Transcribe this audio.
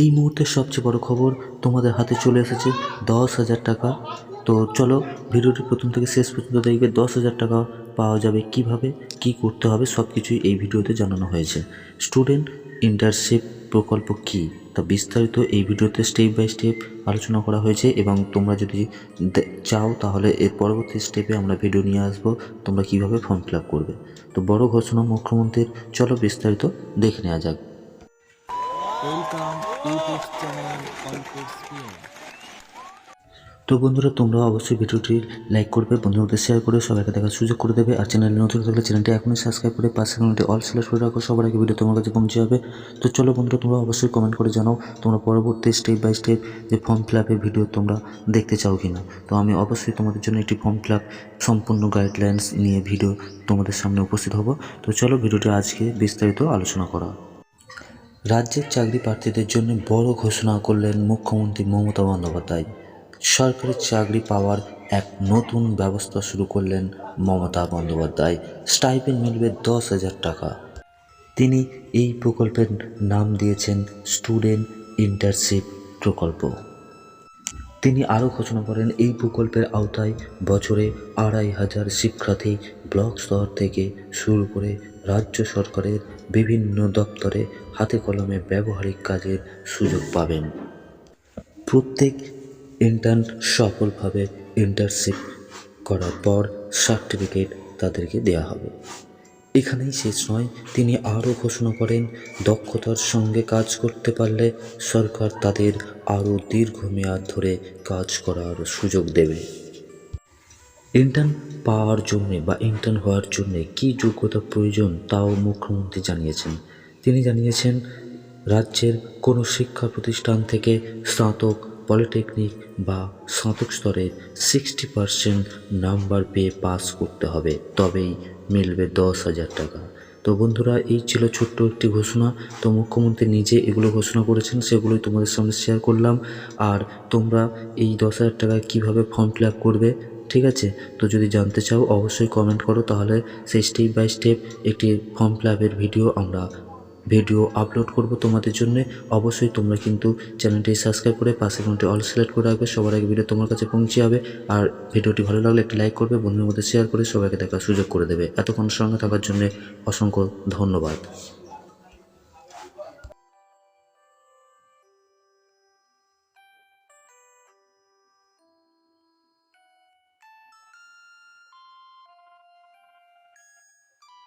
এই মুহূর্তের সবচেয়ে বড় খবর তোমাদের হাতে চলে এসেছে দশ হাজার টাকা। তো চলো, ভিডিওটি প্রথম থেকে শেষ পর্যন্ত দেখবে দশ হাজার টাকা পাওয়া যাবে কীভাবে, কি করতে হবে সব কিছুই এই ভিডিওতে জানানো হয়েছে। স্টুডেন্ট ইন্টার্নশিপ প্রকল্প কী? তা বিস্তারিত এই ভিডিওতে স্টেপ বাই স্টেপ আলোচনা করা হয়েছে এবং তোমরা যদি চাও তাহলে এর পরবর্তী স্টেপে আমরা ভিডিও নিয়ে আসব, তোমরা কীভাবে ফর্ম ফিল করবে। তো বড় ঘোষণা মুখ্যমন্ত্রীর, চলো বিস্তারিত দেখে নেওয়া যাক। ওয়েলকাম তো বন্ধুরা, তোমরা অবশ্যই ভিডিওটি লাইক করবে, বন্ধুদের শেয়ার করে সবাইকে দেখার সুযোগ করে দেবে, আর চ্যানেলে নতুন থাকলে চ্যানেলটি এখনই সাবস্ক্রাইব করে পাশে কমেন্টে অল সিলেক্ট করে রাখো, সবার আগে ভিডিও তোমার কাছে পৌঁছে যাবে। তো চলো বন্ধুরা, তোমরা অবশ্যই কমেন্ট করে জানাও, তোমরা পরবর্তী স্টেপ বাই স্টেপ যে ফর্ম ফিল ভিডিও তোমরা দেখতে চাও কি না তো আমি অবশ্যই তোমাদের জন্য একটি ফর্ম ফিল সম্পূর্ণ গাইডলাইন্স নিয়ে ভিডিও তোমাদের সামনে উপস্থিত হব। তো চলো ভিডিওটি আজকে বিস্তারিত আলোচনা করা রাজ্যের চাকরি প্রার্থীদের জন্য বড় ঘোষণা করলেন মুখ্যমন্ত্রী মমতা বন্দ্যোপাধ্যায়। সরকারি চাকরি পাওয়ার এক নতুন ব্যবস্থা শুরু করলেন মমতা বন্দ্যোপাধ্যায়। স্টাইপেন্ড মিলবে দশ হাজার টাকা। তিনি এই প্রকল্পের নাম দিয়েছেন স্টুডেন্ট ইন্টার্নশিপ প্রকল্প। তিনি আরও ঘোষণা করেন, এই প্রকল্পের আওতায় বছরে আড়াই হাজার শিক্ষার্থী ব্লক স্তর থেকে শুরু করে রাজ্য সরকারের বিভিন্ন দপ্তরে হাতে কলমে ব্যবহারিক কাজের সুযোগ পাবেন। প্রত্যেক ইন্টার্ন সফলভাবে ইন্টার্নশিপ করার পর সার্টিফিকেট তাদেরকে দেওয়া হবে। এখানেই শেষ নয়। তিনি আরও ঘোষণা করেন, দক্ষতার সঙ্গে কাজ করতে পারলে সরকার তাদের আরও দীর্ঘমেয়াদ ধরে কাজ করার সুযোগ দেবে। ইন্টার্ন পাওয়ার জন্য বা ইন্টার্ন হওয়ার জন্য কী যোগ্যতা প্রয়োজন তাও মুখ্যমন্ত্রী জানিয়েছেন। তিনি জানিয়েছেন, রাজ্যের কোনো শিক্ষা প্রতিষ্ঠান থেকে স্নাতক পলিটেকনিক বা স্নাতক স্তরে সিক্সটি পার্সেন্ট নাম্বার পেয়ে পাস করতে হবে, তবেই মিলবে দশ হাজার টাকা। তো বন্ধুরা, এই ছিল ছোট্ট একটি ঘোষণা। তো মুখ্যমন্ত্রী নিজে এগুলো ঘোষণা করেছেন, সেগুলোই তোমাদের সামনে শেয়ার করলাম। আর তোমরা এই দশ হাজার টাকা কীভাবে ফর্ম ফিল করবে, ঠিক আছে? তো যদি জানতে চাও, অবশ্যই কমেন্ট করো, তাহলে সেই স্টেপ বাই স্টেপ একটি ফর্ম ফিল ভিডিও আমরা ভিডিও আপলোড করব তোমাদের জন্য। অবশ্যই তোমরা কিন্তু চ্যানেলটি সাবস্ক্রাইব করে পাশে কোনটি অল সিলেক্ট করে রাখবে। সবার আগে ভিডিও তোমার কাছে পৌঁছে যাবে। আর ভিডিওটি ভালো লাগলে একটি লাইক করবে বন্ধুর মধ্যে শেয়ার করে সবাইকে দেখার সুযোগ করে দেবে। এতক্ষণ সঙ্গে থাকার জন্য অসংখ্য ধন্যবাদ।